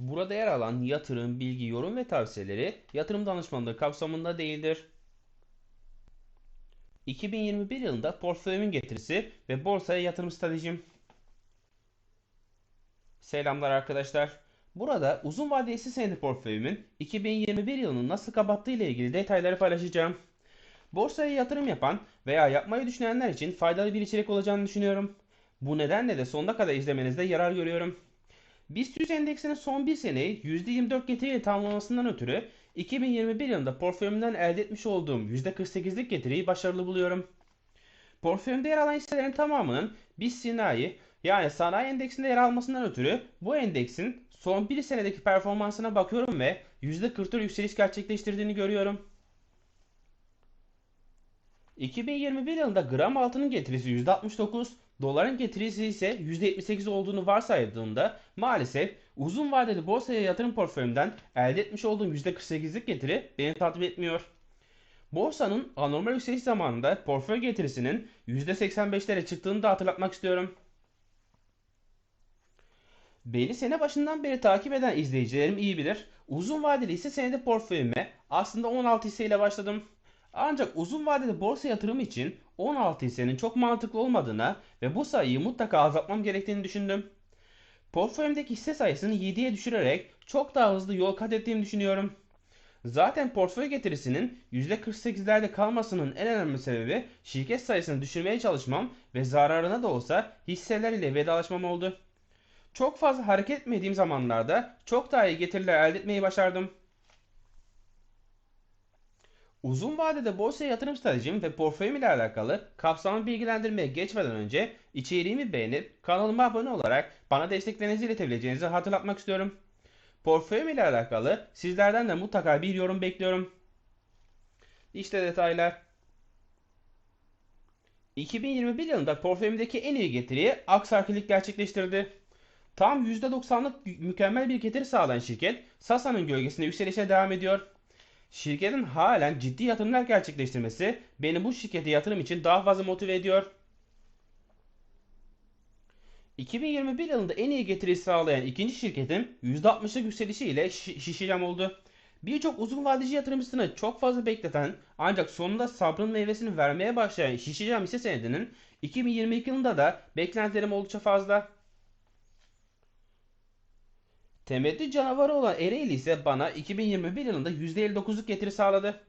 Burada yer alan yatırım, bilgi, yorum ve tavsiyeleri yatırım danışmanlığı kapsamında değildir. 2021 yılında portföyümün getirisi ve borsaya yatırım stratejim. Selamlar arkadaşlar. Burada uzun vadeli senedi portföyümün 2021 yılını nasıl kapattığı ile ilgili detayları paylaşacağım. Borsaya yatırım yapan veya yapmayı düşünenler için faydalı bir içerik olacağını düşünüyorum. Bu nedenle de sonuna kadar izlemenizde yarar görüyorum. BIST 100 endeksinin son bir seneyi %24 getiriyle tamamlamasından ötürü 2021 yılında portföyümden elde etmiş olduğum %48'lik getiriyi başarılı buluyorum. Portföyümde yer alan hisselerin tamamının BIST Sinayi yani sanayi endeksinde yer almasından ötürü bu endeksin son bir senedeki performansına bakıyorum ve %44 yükseliş gerçekleştirdiğini görüyorum. 2021 yılında gram altının getirisi %69, doların getirisi ise %78 olduğunu varsaydığımda maalesef uzun vadeli borsaya yatırım portföyümden elde etmiş olduğum %48'lik getiri beni tatmin etmiyor. Borsanın anormal yükseliş zamanında portföy getirisinin %85'lere çıktığını da hatırlatmak istiyorum. Beni sene başından beri takip eden izleyicilerim iyi bilir. Uzun vadeli hisse senedi portföyüme aslında 16 hisseyle başladım. Ancak uzun vadeli borsa yatırımı için 16 hissenin çok mantıklı olmadığına ve bu sayıyı mutlaka azaltmam gerektiğini düşündüm. Portföyümdeki hisse sayısını 7'ye düşürerek çok daha hızlı yol kat ettiğimi düşünüyorum. Zaten portföy getirisinin %48'lerde kalmasının en önemli sebebi şirket sayısını düşürmeye çalışmam ve zararına da olsa hisseler ile vedalaşmam oldu. Çok fazla hareket etmediğim zamanlarda çok daha iyi getiriler elde etmeyi başardım. Uzun vadede borsaya yatırım stratejim ve portföyüm ile alakalı kapsamlı bilgilendirmeye geçmeden önce içeriğimi beğenip kanalıma abone olarak bana desteklerinizi iletebileceğinizi hatırlatmak istiyorum. Portföyüm ile alakalı sizlerden de mutlaka bir yorum bekliyorum. İşte detaylar. 2021 yılında portföyümdeki en iyi getiriyi Aksarkilik gerçekleştirdi. Tam %90'lık mükemmel bir getiri sağlayan şirket Sasa'nın gölgesinde yükselişe devam ediyor. Şirketin halen ciddi yatırımlar gerçekleştirmesi beni bu şirkete yatırım için daha fazla motive ediyor. 2021 yılında en iyi getiri sağlayan ikinci şirketin %60'lık yükselişiyle şişeceğim oldu. Birçok uzun vadeci yatırımcısını çok fazla bekleten ancak sonunda sabrın meyvesini vermeye başlayan şişeceğim hisse senedinin 2022 yılında da beklentilerim oldukça fazla. Temettü canavarı olan Ereğli ise bana 2021 yılında %59'luk getiri sağladı.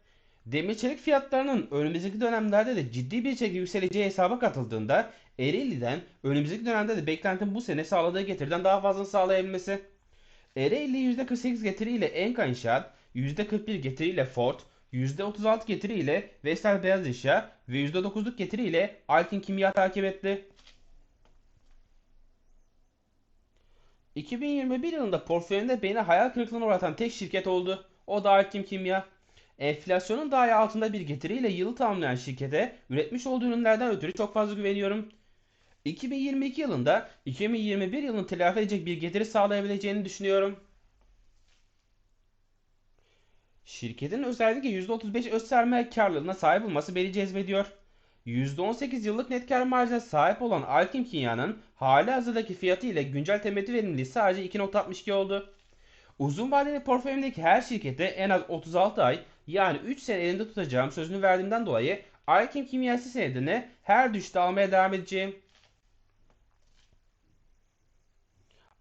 Demir çelik fiyatlarının önümüzdeki dönemlerde de ciddi bir şekilde yükseleceği hesaba katıldığında Ereğli'den önümüzdeki dönemde de beklentim bu sene sağladığı getiriden daha fazla sağlayabilmesi. Ereğli %48 getiriyle Enka İnşaat, %41 getiriyle Ford, %36 getiriyle Vestel Beyaz Eşya ve %9'luk getiriyle Alkin Kimya takip etti. 2021 yılında portföyümde beni hayal kırıklığına uğratan tek şirket oldu. O da Alkim Kimya. Enflasyonun daha altında bir getiriyle yılı tamamlayan şirkete üretmiş olduğu ürünlerden ötürü çok fazla güveniyorum. 2022 yılında 2021 yılını telafi edecek bir getiri sağlayabileceğini düşünüyorum. Şirketin özellikle %35 öz sermaye karlılığına sahip olması beni cezbediyor. %18 yıllık net kar marjına sahip olan Alkim Kimya'nın hali hazırdaki fiyatı ile güncel temettü verimliliği sadece 2.62 oldu. Uzun vadeli portföyümdeki her şirkete en az 36 ay yani 3 sene elinde tutacağım sözünü verdiğimden dolayı Alkim Kimyası senedini her düşte almaya devam edeceğim.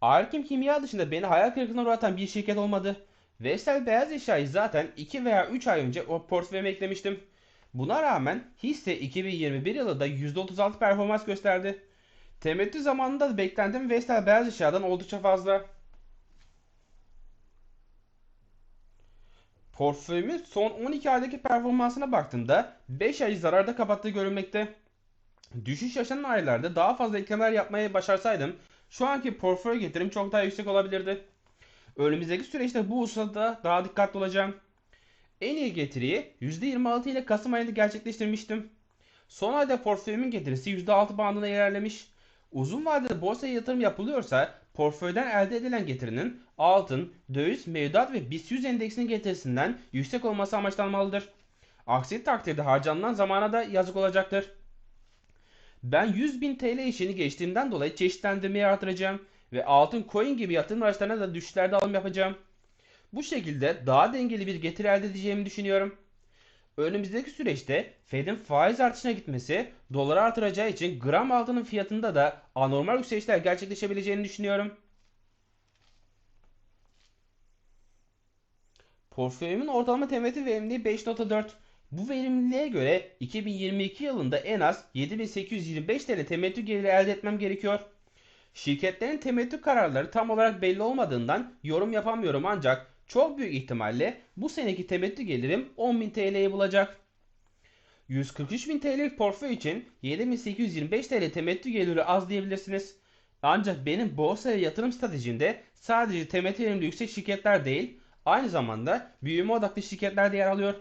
Alkim Kimya dışında beni hayal kırıklığına uğratan bir şirket olmadı. Vestel Beyaz Eşya'yı zaten 2 veya 3 ay önce o portföyüme eklemiştim. Buna rağmen hisse 2021 yılında %36 performans gösterdi. Temettü zamanında da beklentim Vestel beyaz eşyadan oldukça fazla. Portföyümün son 12 aydaki performansına baktığımda 5 ay zararda kapattığı görülmekte. Düşüş yaşanan aylarda daha fazla eklemeler yapmayı başarsaydım şu anki portföy getirim çok daha yüksek olabilirdi. Önümüzdeki süreçte bu hususda daha dikkatli olacağım. En iyi getiriyi %26 ile Kasım ayında gerçekleştirmiştim. Son ayda portföyümün getirisi %6 bandına ilerlemiş. Uzun vadede borsaya yatırım yapılıyorsa portföyden elde edilen getirinin altın, döviz, mevduat ve BIST 100 endeksinin getirisinden yüksek olması amaçlanmalıdır. Aksi takdirde harcanılan zamana da yazık olacaktır. Ben 100.000 TL işini geçtiğimden dolayı çeşitlendirmeyi artıracağım ve altın coin gibi yatırım araçlarına da düşüşlerde alım yapacağım. Bu şekilde daha dengeli bir getiri elde edeceğimi düşünüyorum. Önümüzdeki süreçte Fed'in faiz artışına gitmesi doları artıracağı için gram altının fiyatında da anormal yükselişler gerçekleşebileceğini düşünüyorum. Portföyümün ortalama temettü verimliliği 5.4. Bu verimliliğe göre 2022 yılında en az 7825 TL temettü geliri elde etmem gerekiyor. Şirketlerin temettü kararları tam olarak belli olmadığından yorum yapamıyorum ancak çok büyük ihtimalle bu seneki temettü gelirim 10.000 TL'yi bulacak. 143.000 TL'lik portföy için 7825 TL temettü geliri az diyebilirsiniz. Ancak benim borsaya yatırım stratejimde sadece temettü verimli yüksek şirketler değil, aynı zamanda büyüme odaklı şirketler de yer alıyor.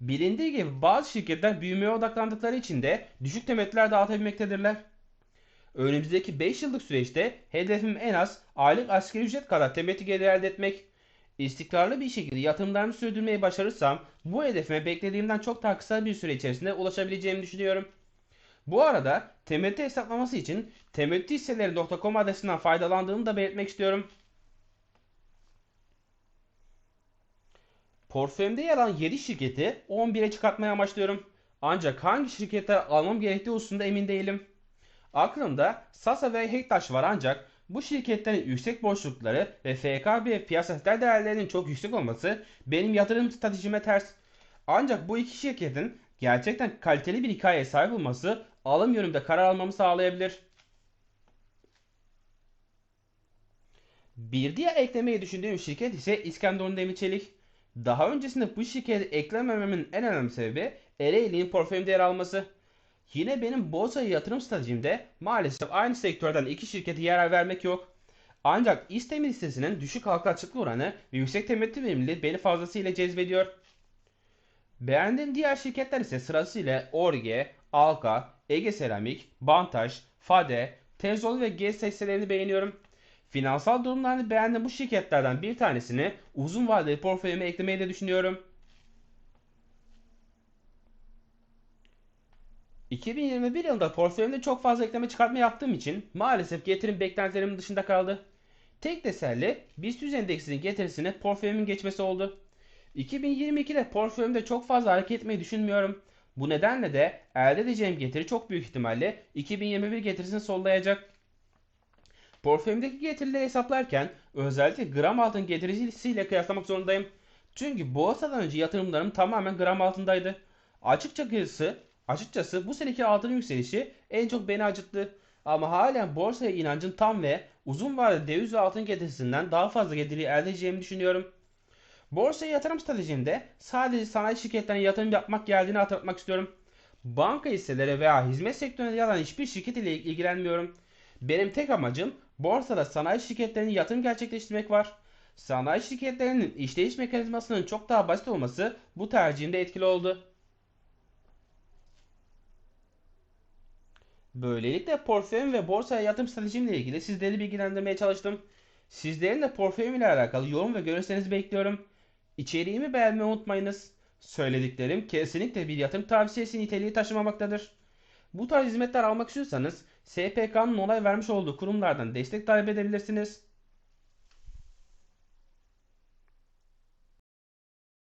Bilindiği gibi bazı şirketler büyümeye odaklandıkları için de düşük temettüler dağıtabilmektedirler. Önümüzdeki 5 yıllık süreçte hedefim en az aylık asgari ücret kadar temettü geliri elde etmek. İstikrarlı bir şekilde yatırımlarımı sürdürmeyi başarırsam bu hedefime beklediğimden çok daha kısa bir süre içerisinde ulaşabileceğimi düşünüyorum. Bu arada temettü hesaplaması için temettühisseleri.com adresinden faydalandığımı da belirtmek istiyorum. Portföyümde yer alan 7 şirketi 11'e çıkartmaya amaçlıyorum. Ancak hangi şirketler almam gerektiği hususunda emin değilim. Aklımda Sasa ve Hektaş var ancak bu şirketlerin yüksek borçlulukları ve FKB piyasasal değerlerinin çok yüksek olması benim yatırım stratejime ters. Ancak bu iki şirketin gerçekten kaliteli bir hikayeye sahip olması alım yönümde karar almamı sağlayabilir. Bir diğer eklemeyi düşündüğüm şirket ise İskenderun Demir Çelik. Daha öncesinde bu şirketi eklemememin en önemli sebebi Ereğli'nin portföyümde yer alması. Yine benim borsaya yatırım stratejimde maalesef aynı sektörden iki şirkete yer vermek yok. Ancak İstemir listesinin düşük halka açıklık oranı ve yüksek temettü verimliliği beni fazlasıyla cezbediyor. Beğendiğim diğer şirketler ise sırasıyla Orge, Alka, Ege Seramik, Bantaş, Fade, Tezol ve GES hisselerini beğeniyorum. Finansal durumlarını beğendiğim bu şirketlerden bir tanesini uzun vadeli portföyüme eklemeyi de düşünüyorum. 2021 yılında portföyümde çok fazla ekleme çıkartma yaptığım için maalesef getirim beklentilerimin dışında kaldı. Tek teselli BIST 100 endeksinin getirisine portföyümün geçmesi oldu. 2022'de portföyümde çok fazla hareket etmeyi düşünmüyorum. Bu nedenle de elde edeceğim getiri çok büyük ihtimalle 2021 getirisini sollayacak. Portföyümdeki getirileri hesaplarken özellikle gram altın getirisiyle kıyaslamak zorundayım. Çünkü borsadan önce yatırımlarım tamamen gram altındaydı. Açıkçası, açıkçası bu seneki altın yükselişi en çok beni acıttı. Ama halen borsaya inancım tam ve uzun vadeli döviz ve altın getirisinden daha fazla getiri elde edeceğimi düşünüyorum. Borsaya yatırım stratejimde sadece sanayi şirketlerine yatırım yapmak geldiğini hatırlatmak istiyorum. Banka hisseleri veya hizmet sektöründe yer alan hiçbir şirket ile ilgilenmiyorum. Benim tek amacım borsada sanayi şirketlerinin yatırım gerçekleştirmek var. Sanayi şirketlerinin işleyiş mekanizmasının çok daha basit olması bu tercihimde etkili oldu. Böylelikle portföyüm ve borsaya yatırım stratejimle ilgili sizleri bilgilendirmeye çalıştım. Sizlerin de portföyüm ile alakalı yorum ve görüşlerinizi bekliyorum. İçeriğimi beğenmeyi unutmayınız. Söylediklerim kesinlikle bir yatırım tavsiyesi niteliği taşımamaktadır. Bu tarz hizmetler almak istiyorsanız SPK'nın onay vermiş olduğu kurumlardan destek talep edebilirsiniz.